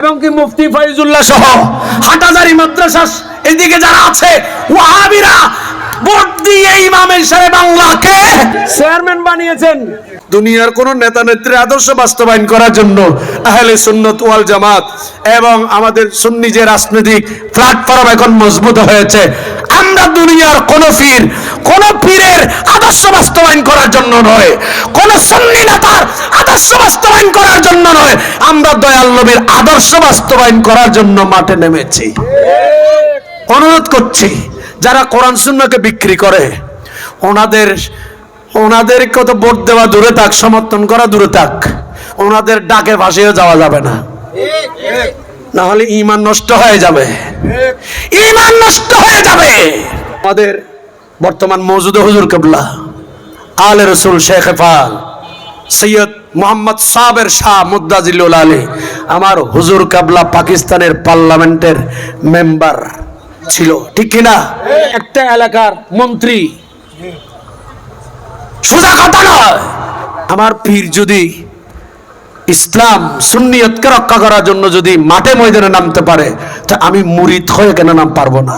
এবং কি মুফতি ফয়জুল্লাহ সহ হাটাজারি মাদ্রাসা এদিকে যারা আছে, ওয়াহাবিরা ভোট দিয়ে ইমামের সাহেব বাংলাকে চেয়ারম্যান বানিয়েছেন। দুনিয়ার কোন নেতা নেত্রীর আদর্শ বাস্তবায়ন করার জন্য আহলে সুন্নত ওয়াল জামাত এবং আমাদের সুন্নি যে রাজনৈতিক প্ল্যাটফর্ম এখন মজবুত হয়েছে, আমরা দুনিয়ার কোন পীর, কোন পীরের আদর্শ বাস্তবায়ন করার জন্য নয়। কোন সুন্নি নেতার আদর্শ বাস্তবায়ন করার জন্য নয়, আমরা দয়াল নবীর আদর্শ বাস্তবায়ন করার জন্য মাঠে নেমেছি। অনুরোধ করছি, যারা কোরআন সুন্নাকে বিক্রি করে, ওনাদের ওনাদের কত ভোট দেওয়া দূরে থাক, সমর্থন করা দূরে থাক, ওনাদের ডাকে ভাসিয়ে যাওয়া যাবে না। না হলে ইমান নষ্ট হয়ে যাবে। ইমান নষ্ট হয়ে যাবে। আমাদের বর্তমান মৌজুদ হুজুর কেবলা, আলে রসুল শেখ হেফাল সৈয়দ মোহাম্মদ সাবের শাহ মুদাজিল্লুল আলী, আমার হুজুর কাবলা পাকিস্তানের পার্লামেন্টের মেম্বার ছিল, ঠিক কিনা? একটা এলাকার মন্ত্রী। সোজা কথা নয়। আমার পীর যদি ইসলাম সুন্নিয়তকে রক্ষা করার জন্য যদি মাঠে ময়দানে নামতে পারে, তা আমি মুরিদ হয়ে কেন নাম পারব না?